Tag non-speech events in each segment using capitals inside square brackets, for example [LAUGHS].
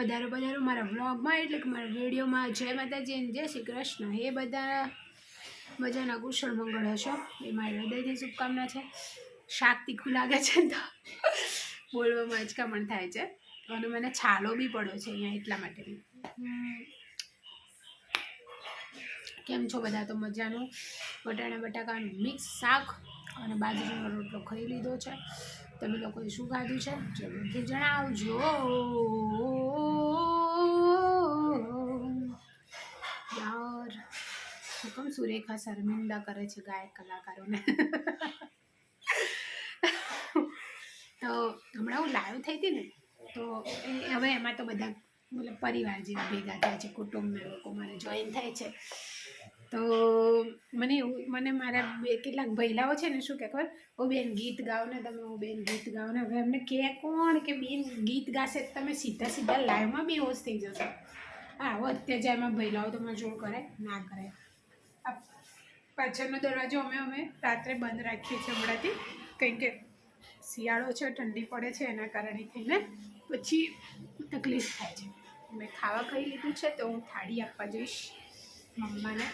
પધારો પધારો. મારા વ્લોગમાં એટલે કે મારા રેડિયોમાં જય માતાજી અને જય શ્રી કૃષ્ણ. એ બધા. મજાના કુશળ મંગળ હશો. એ મારી હૃદયની શુભકામના છે. શાક તીખું લાગે છે તો બોલવામાં અચકામણ થાય છે. અને મને છાલો બી પડ્યો છે અહીંયા એટલા માટે. કેમ છો બધા? તો મજાનું? બટાણા, બટાકાનું મિક્સ શાક અને બાજરીનો રોટલો ખાઈ લીધો છે. તમે લોકોએ શું ખાધું છે? જરૂરથી જણાવજો. હુકમ સુરેખા, શર્મિંદા કરે છે ગાયક કલાકારોને. તો હમણાં હું લાઈવ થઈ હતી ને, તો હવે એમાં તો બધા મતલબ પરિવાર જેવા ભેગા થાય છે, કુટુંબના લોકો મારે જોઈન થાય છે. તો મને એવું, મને મારા બે કેટલાક ભૈલાઓ છે ને, શું કે ખબર? ઓ બેન ગીત ગાઓ ને તમે, ઓ બેન ગીત ગાઓ ને, હવે એમને કે કોણ કે બેન ગીત ગાશે તમે સીધા સીધા લાઈવમાં બે હોશ થઈ જશો. હા, હવે એમાં ભૈલાઓ તમારે જોડ કરે ના કરે પાછળનો દરવાજો અમે અમે રાત્રે બંધ રાખીએ છીએ હમણાંથી. કંઈ કે શિયાળો છે, ઠંડી પડે છે, એના કારણે થઈને પછી તકલીફ થાય છે. મેં ખાવા ખાઈ લીધું છે તો હું થાળી આપવા જઈશ મમ્માને.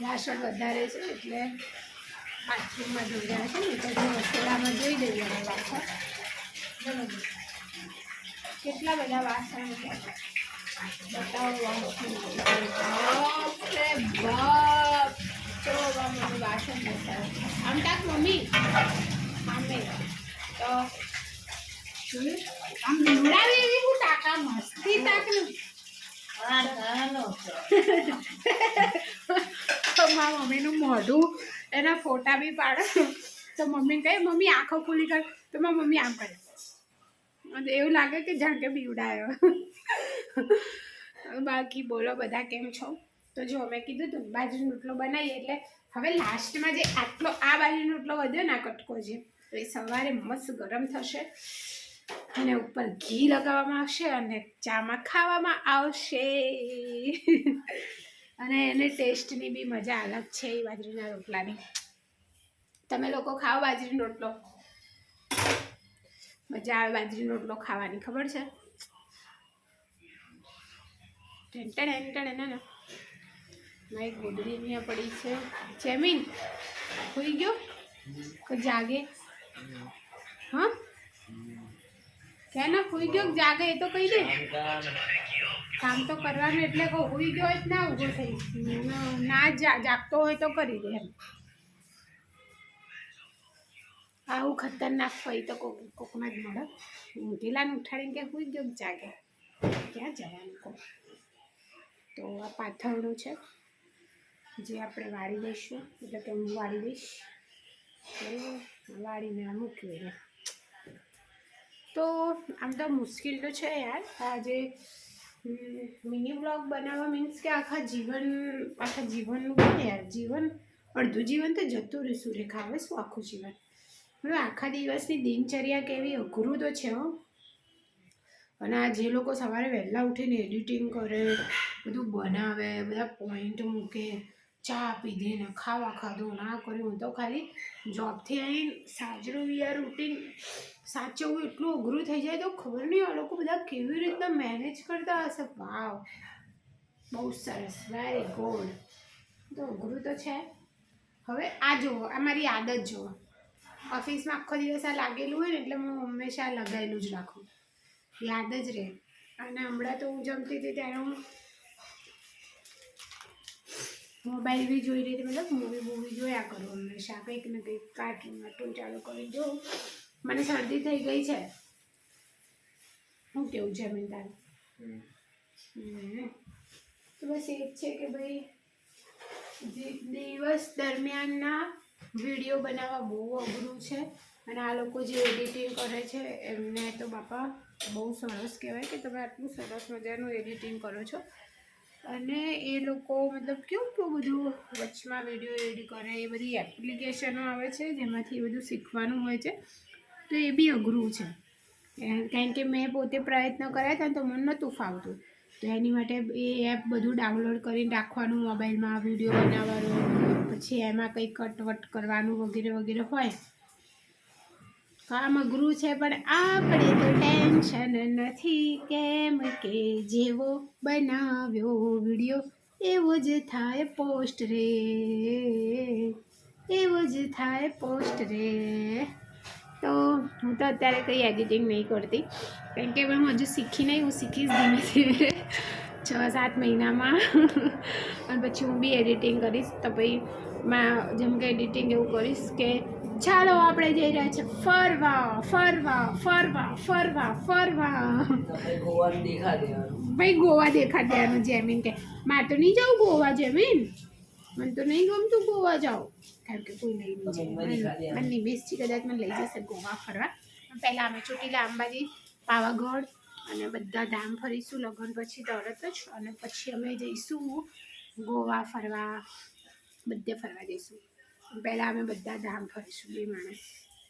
વાસણ વધારે છે એટલે બાથરૂમમાં ધોઈ રહ્યા છે ને, તો રસોડામાં જોઈ દઈએ અમે વાસણ કેટલા બધા વાસણ બતાવો આમ ટાક મમ્મી આમે તો જોયું તો મારા મમ્મીનું મોઢું એના ફોટા બી પાડો. તો મમ્મી કહે, મમ્મી, આંખો ખુલી કર તો મારા મમ્મી આમ કરે. એવું લાગે કે જાણ કે બીવડાયો [LAUGHS] બાકી બોલો બધા કેમ છો? તો જો મેં કીધું તું, બાજરીનો રોટલો બનાવીએ એટલે હવે લાસ્ટમાં જે આટલો આ બાજરીનો રોટલો વધ્યો ને આ કટકો છે તો એ સવારે મસ્ત ગરમ થશે અને ઉપર ઘી લગાવવામાં આવશે અને ચામાં ખાવામાં આવશે. [LAUGHS] અને એને ટેસ્ટની બી મજા અલગ છે એ બાજરીના રોટલાની. તમે લોકો ખાઓ બાજરીનો રોટલો. મજા આવે બાજરીનો રોટલો ખાવાની, ખબર છે? ટેન્ટન એન્ટન એને ને મારી ગોદડી અહીંયા પડી છે. જેમીન, હોઈ ગયો? કે જાગે. હા? કે ના હોઈ ગયો? જાગે એ તો કહી દે. કામ તો કરવાનું એટલે કહું, હોઈ ગયો તો ના ઊભો થઈ. ના જાગતો હોય તો કરી દે એમ. આવું ખતરનાક હોય તો કોક કોકમાં જ મળે. ઊંઘેલાને ઉઠાડીને કે હોઈ ગયો, જાગે. ક્યાં જવાનું કહું? તો આ પાથરણું છે. જે આપણે વાળી દઈશું એટલે કે હું વાળી દઈશ વાળીને આ મૂકી દઈએ. તો આમ તો મુશ્કેલ તો છે યાર. આજે મિની બ્લોગ બનાવવા મીન્સ કે આખા જીવન, આખા જીવનનું બને યાર. જીવન, અડધું જીવન તો જતું રહેશું. રેખા આવે શું આખું જીવન? હવે આખા દિવસની દિનચર્યા કેવી અઘરું તો છે હો. અને આ જે લોકો સવારે વહેલા ઉઠીને એડિટિંગ કરે, બધું બનાવે, બધા પોઈન્ટ મૂકે, ચા પીધે ને ખાવા ખાધું ના કર્યું. હું તો ખાલી જોબથી આવીને સાજરું યાર રૂટીન સાચવવું એટલું અઘરું થઈ જાય તો ખબર નહીં આ લોકો બધા કેવી રીતના મેનેજ કરતા હશે. વાવ બહુ સરસ. વેરી ગુડ તો અઘરું તો છે. હવે આ જુઓ, આ મારી આદત જુઓ. ઓફિસમાં આખો દિવસ આ લાગેલું હોય ને એટલે હું હંમેશા લગાવેલું જ રાખું. યાદ જ રહે. અને હમણાં તો હું જમતી હતી ત્યારે હું મોબાઈલ બી જોઈ રહી હતી મતલબ મૂવી મૂવી જોયા કરું હંમેશા કંઈક ને કંઈક કાર્ટૂન વાર્ટૂન ચાલુ કરી જો મને શરદી થઈ ગઈ છે. શું કેવું છે મેં તારે. તો બસ એ જ છે કે ભાઈ દિવસ દરમિયાનના વીડિયો બનાવવા બહુ અઘરું છે. અને આ લોકો જે એડિટિંગ કરે છે એમને તો બાપા બહુ સરસ કહેવાય કે તમે આટલું સરસ મજાનું એડિટિંગ કરો છો. અને એ લોકો મતલબ કેવું બધું વચમાં વીડિયો એડિટ કરે, એ બધી એપ્લિકેશનો આવે છે, જેમાંથી એ બધું શીખવાનું હોય છે. તો એ બી અઘરું છે. કારણ કે મેં પોતે પ્રયત્ન કર્યા હતા તો મને નહોતું ફાવતું. તો એની માટે એ એપ બધું ડાઉનલોડ કરીને રાખવાનું, મોબાઈલમાં વીડિયો બનાવવાનો, પછી એમાં કંઈ કટવટ કરવાનું વગેરે વગેરે હોય. કામ અઘરું છે, પણ આપણે તો ટેન્શન નથી. કેમ કે જેવો બનાવ્યો વીડિયો, એવો જ થાય પોસ્ટ રે. એવો જ થાય પોસ્ટ રે. તો હું તો અત્યારે કંઈ એડિટિંગ નહીં કરતી. કારણ કે હું હજુ શીખી નહીં, હું શીખીશ ધીમે ધીમે છ સાત મહિનામાં. અને પછી હું બી એડિટિંગ કરીશ, તો પછી માં જેમ કે એડિટિંગ એવું કરીશ કે ચાલો આપણે જઈ રહ્યા છે ફરવા ફરવા ફરવા ફરવા ફરવા. ભાઈ ગોવા દેખા દેવાનું જેમીન કે મારે તો નહીં જાઉં ગોવા જેમીન. મને તો નહીં ગમતું ગોવા જાઉં કારણ કે કોઈ નહીં મને મને નિમેશજી કદાચ મને લઈ જશે ગોવા ફરવા. પહેલાં અમે ચોટીલા અંબાજી પાવાગઢ અને બધા ધામ ફરીશું. લગ્ન પછી તરત જ. અને પછી અમે જઈશું ગોવા ફરવા. બધે ફરવા જઈશું. પહેલાં અમે બધા ધામ ફરીશું બે માણસ.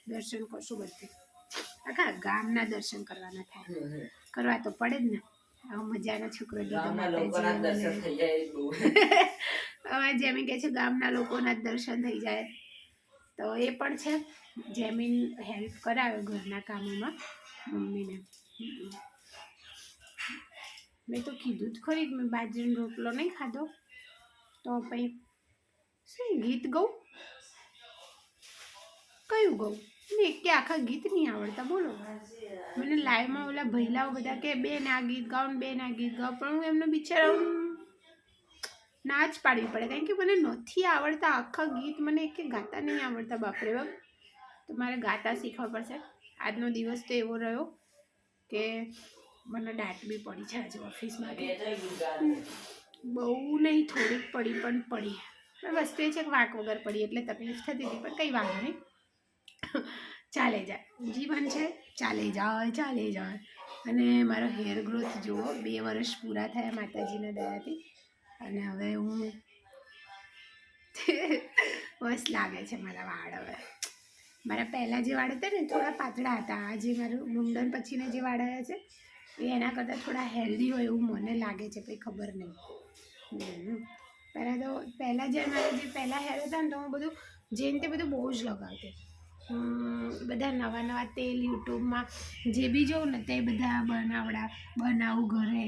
દર્શન કરશું બધે. આખા ગામના દર્શન કરવાના થાય. કરવા તો પડે જ ને. આવો મજાનો છોકરો [LAUGHS] હવે જેમી કે છે ગામના લોકોના દર્શન થઈ જાય. તો એ પણ છે જેમીન હેલ્પ કરાવે ઘરના કામોમાં મમ્મીને. મેં તો કીધું જ ખરી મેં બાજરીનો રોટલો નહીં ખાધો. તો પછી શું ગીત ગઉં? કયું ગઉં? મને એકે આખા ગીત નહીં આવડતા, બોલો. મને લાઈવમાં ઓલા ભૈલાઓ બધા કે બેન આ ગીત ગાઓ ને બેન આ ગીત ગાઓ. પણ હું એમને બિચારા ના જ પાડવી પડે. કારણ કે મને નથી આવડતા આખા ગીત. મને કે ગાતા નહીં આવડતા, બાપરે બાપ. તો મારે ગાતા શીખવા પડશે. આજનો દિવસ તો એવો રહ્યો કે મને ડાટ બી પડી છે આજે ઓફિસમાં બે ત્રણ ગીત ગાવાનું. બહુ નહીં, થોડીક પડી પણ પડી. પણ વસ્તુ એ છે કે વાંક વગર પડી એટલે તકલીફ થતી હતી, પણ કંઈ વાંધો નહીં. ચાલે જાય. જીવન છે, ચાલે જાય ચાલે જાય. અને મારો હેર ગ્રોથ જુઓ, બે વર્ષ પૂરા થયા માતાજીના દયાથી. અને હવે હું બસ લાગે છે મારા વાળ હવે. મારા પહેલાં જે વાળ હતા ને, થોડા પાતળા હતા. આ જે મારું મુંડન પછીના જે વાળ આવ્યા છે એ એના કરતાં થોડા હેલ્ધી હોય એવું મને લાગે છે, કંઈ ખબર નહીં. પહેલાં તો પહેલાં જ્યારે મારા જે પહેલાં હેર હતા ને તો હું બધું જેમ તે બધું બહુ જ લગાવતી. બધા નવા નવા તેલ યુટ્યુબમાં જે બી જોઉં ને તે બધા બનાવડા. બનાવું ઘરે,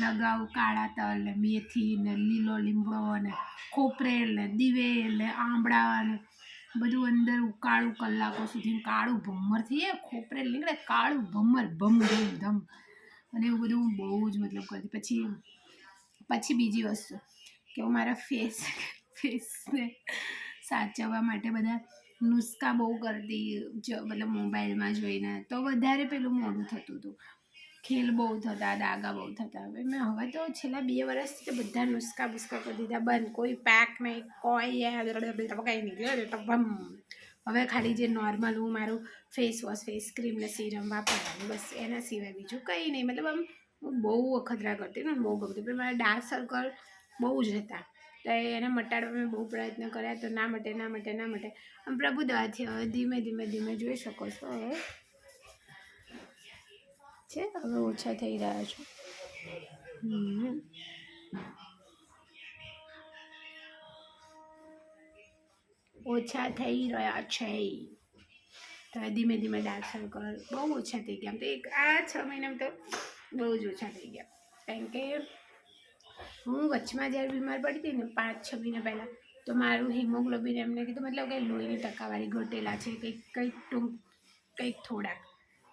લગાવું કાળા તલ ને મેથી ને લીલો લીમડો ને ખોપરેલ ને દિવેલ ને આંબળા ને બધું અંદર ઉકાળું કલાકો સુધી કાળું થઈ જાય ખોપરેલ નીકળે કાળું ભમર ભમ ધમ ધમ. અને એવું બધું હું બહુ જ મતલબ કરતી. પછી પછી બીજી વસ્તુ. કે હું મારા ફેસ ફેસને સાચવવા માટે બધા નુસ્ખા બહુ કરતી મતલબ મોબાઈલમાં જોઈને. તો વધારે પેલું મોડું થતું હતું. ખેલ બહુ થતા, દાગા બહુ થતા. હવે મેં, હવે તો છેલ્લા બે વર્ષથી તો બધા નુસ્ખા બુસ્કા કરી દીધા. બંધ. કોઈ પેક નહીં, કોઈ કંઈ નહીં. હવે ખાલી જે નોર્મલ હું મારું ફેસ વોશ ફેસ ક્રીમ ને સીરમ વાપરવાનું, બસ એના સિવાય બીજું કંઈ નહીં. મતલબ આમ હું બહુ અખતરા કરતી ને, બહુ ગમતી પણ મારા ડાર્ક સર્કલ બહુ જ હતા. તો એને મટાડવા મેં બહુ પ્રયત્ન કર્યા. તો ના મટે ના મટે ના મટે. આમ પ્રભુ દવાથી ધીમે ધીમે ધીમે જોઈ શકો છો હવે છે, હવે ઓછા થઈ રહ્યા છે. ઓછા થઈ રહ્યા છે. તો ધીમે ધીમે ડાર્ક સર્કલ બહુ ઓછા થઈ ગયા. આમ તો એક, આ છ મહિનામાં તો બહુ જ ઓછા થઈ ગયા. કારણ કે હું વચમાં જ્યારે બીમાર પડી હતી ને પાંચ, છ મહિના પહેલાં, તો મારું હિમોગ્લોબિન એમને કીધું, મતલબ કે લોહીની ટકાવારી ઘટેલા છે, કંઈક કંઈક ટૂંક, કંઈક થોડાક.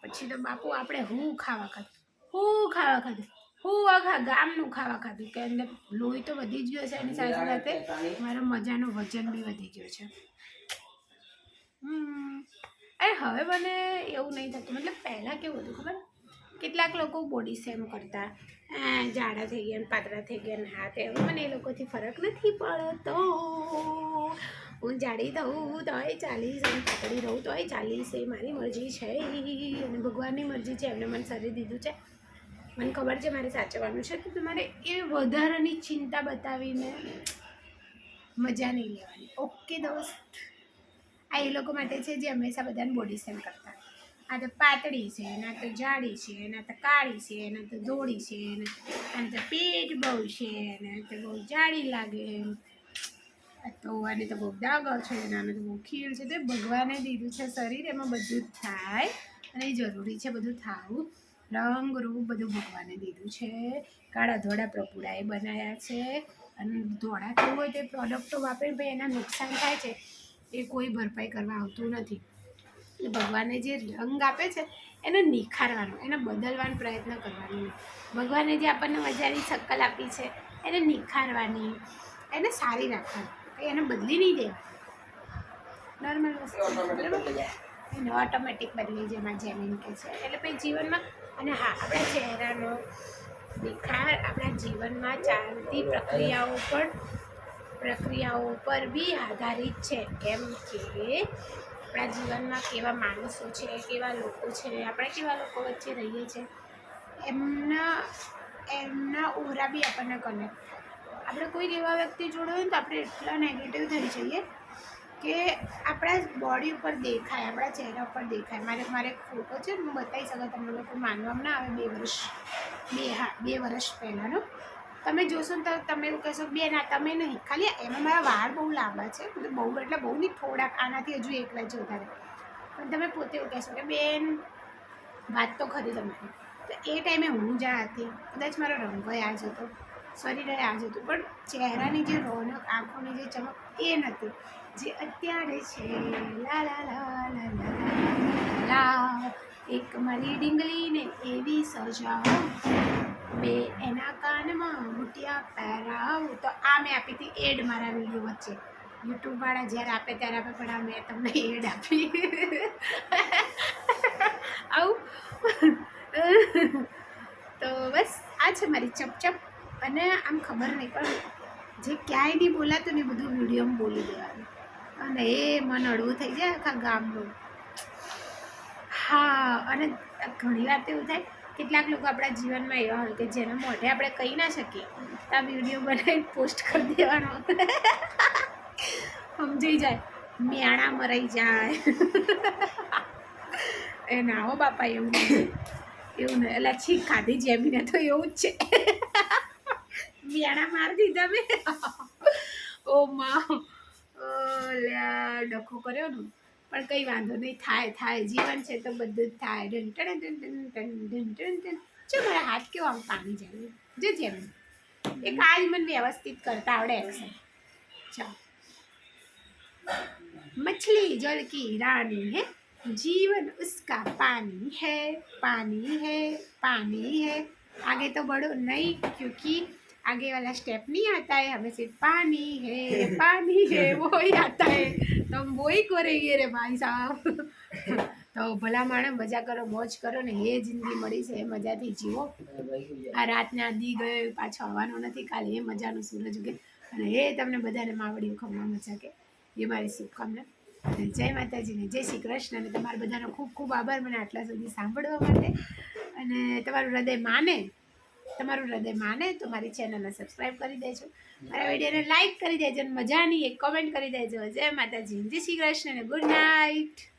પછી તો બાપુ, આપણે હું ખાવા ખાધું? હું ખાવા ખાધું? હું આખા ગામનું ખાવા ખાધું, કે અંદર લોહી તો વધી ગયો છે એની સાથે સાથે, મારો મજાનું વજન બી વધી ગયું છે. હમ. અરે હવે મને એવું નહીં થતું, મતલબ પહેલાં કેવું હતું ખબર? કેટલાક લોકો બોડી સેમ કરતા. જાડા થઈ ગયા પાતળા થઈ ગયા હાથ. હવે મને એ લોકોથી ફરક નથી પડતો. હું જાડી થઉં તોય ચાલીસ અને પાતળી રહું તોય ચાલીસ. એ મારી મરજી છે. અને ભગવાનની મરજી છે. એમને મને શરીર દીધું છે. મને ખબર છે મારે સાચવવાનું છે. તો તમારે એ વધારાની ચિંતા બતાવીને મજા નહીં લેવાની. ઓકે દોસ્ત. આ એ લોકો માટે છે જે હંમેશા બધાને બોડી સેમ કરતા. આ તો પાતળી છે ના તો જાડી છે ના તો કાળી છે ના તો ધોળી છે ને આને તો પેટ બહુ છે ને તો બહુ જાડી લાગે. તો આને તો બહુ દાગો છે એના તો બહુ ખીલ છે. તે ભગવાને દીધું છે શરીર, એમાં બધું જ થાય. અને જરૂરી છે બધું થવું. રંગ રૂપ બધું ભગવાને દીધું છે. કાળા ધોળા પ્રપુડાએ બનાવ્યા છે. અને ધોળા થવું હોય તો પ્રોડક્ટો વાપરીને ભાઈ એના નુકસાન થાય છે. એ કોઈ ભરપાઈ કરવા આવતું નથી. એટલે ભગવાને જે રંગ આપે છે એને નિખારવાનો એને બદલવાનો પ્રયત્ન કરવાનો ભગવાને જે આપણને મજાની શક્કલ આપી છે એને નિખારવાની એને સારી રાખવાની કંઈ એને બદલી નહીં દેવા. નોર્મલ વસ્તુ. એને ઓટોમેટિક બદલી જેમાં જેમીન કે છે. એટલે પછી જીવનમાં અને હા આપણા ચહેરાનો નિખાર આપણા જીવનમાં ચાલતી પ્રક્રિયાઓ પણ પ્રક્રિયાઓ પર બી આધારિત છે. કેમ કે આપણા જીવનમાં કેવા માણસો છે, કેવા લોકો છે, આપણે કેવા લોકો વચ્ચે રહીએ છીએ એમના એમના ઓરા બી આપણને કનેક્ટ આપણે કોઈ એવા વ્યક્તિ જોડે હોય ને તો આપણે એટલા નેગેટિવ થઈ જઈએ કે આપણા બોડી ઉપર દેખાય, આપણા ચહેરા ઉપર દેખાય. મારે મારે ફોટો છે, હું બતાવી શકું તમને લોકો માનવામાં ના આવે, બે વર્ષ, બે હા, બે વર્ષ પહેલાંનો. તમે જોશો ને તો તમે એવું કહેશો બેન આ તમે નહીં. ખાલી એમાં મારા વાળ બહુ લાંબા છે. મતલબ બહુ, એટલે બહુ નહીં, થોડાક આનાથી હજુ એકલા જ વધારે. પણ તમે પોતે એવું કહેશો કે, બેન, વાત તો ખરી તમારી. તો એ ટાઈમે હું જ્યાં હતી, કદાચ મારો રંગ આ જ હતો, શરીરે આ જ હતું, પણ ચહેરાની જે રોનક, આંખોની જે ચમક એ નથી. જે અત્યારે છે, લા લા લા લા લા લા લા એક મારી ડીંગલીને એવી સજાઓ બે, એના કાનમાં બુટિયા પહેરાવ તો આ મેં આપી હતી એડ મારા વીડિયો વચ્ચે. યુટ્યુબવાળા જ્યારે આપે ત્યારે આપે, પણ આ મેં તમને એડ આપી. આવું. તો બસ, આ છે મારી ચપચપ. અને આમ ખબર નહીં, પણ જે ક્યાંય નહીં બોલાતું ને બધું વિડીયોમાં બોલી દેવાનું. અને એ મન અડવું થઈ જાય આખા ગામનું. હા, અને ઘણી વાર તો એવું થાય કેટલાક લોકો આપણા જીવનમાં એવા હોય કે જેને મોઢે આપણે કહી ના શકીએ. તો આ વીડિયો બનાવીને પોસ્ટ કરી દેવાનો. સમજાઈ જાય. મેણા મરાઈ જાય. એ ના હો બાપા, એવું એવું નહીં એટલે છી, ખાધી જેમીને તો એવું જ છે. મેણા મારી દીધા મેં. ઓ મા લ્યા ડખો કર્યો ને? પણ કંઈ વાંધો નહીં થાય થાય જીવન છે તો બધું જ થાય ડન ટન ટન ટન ટન ટન ટન ટન જો મારા હાથ કેવો આમ પામી જાય જો જેમ એક આજ મને વ્યવસ્થિત કરતા આવડે એક્શન ચાલો मछली जल की रानी है जीवन उसका पानी है पानी है पानी है आगे तो बढ़ो नहीं क्योंकि आगे वाला स्टेप नहीं आता है हमें सिर्फ पानी है पानी है वो ही आता है તો બોઈ કરે યે રે ભાઈ સાહેબ. તો ભલા માણે મજા કરો, મોજ કરો ને એ જિંદગી મળી છે એ મજાથી જીવો. આ રાતના દી ગયો પાછો આવવાનો નથી, કાલે એ મજાનું સૂરજ ઉગે. અને એ તમને બધાને માવડી ખમવા મજા કે. એ મારી શુભકામના. જય માતાજીને જય શ્રી કૃષ્ણ અને તમારા બધાનો ખૂબ ખૂબ આભાર મને આટલા સુધી સાંભળવા માટે. અને તમારું હૃદય માને. તમારું હૃદય માને, તો મારી ચેનલને સબસ્ક્રાઈબ કરી દેજો. મારા વિડીયોને લાઇક કરી દેજો અને મજાની એક કોમેન્ટ કરી દેજો. જય માતાજી. જય શ્રી કૃષ્ણ ગુડ નાઇટ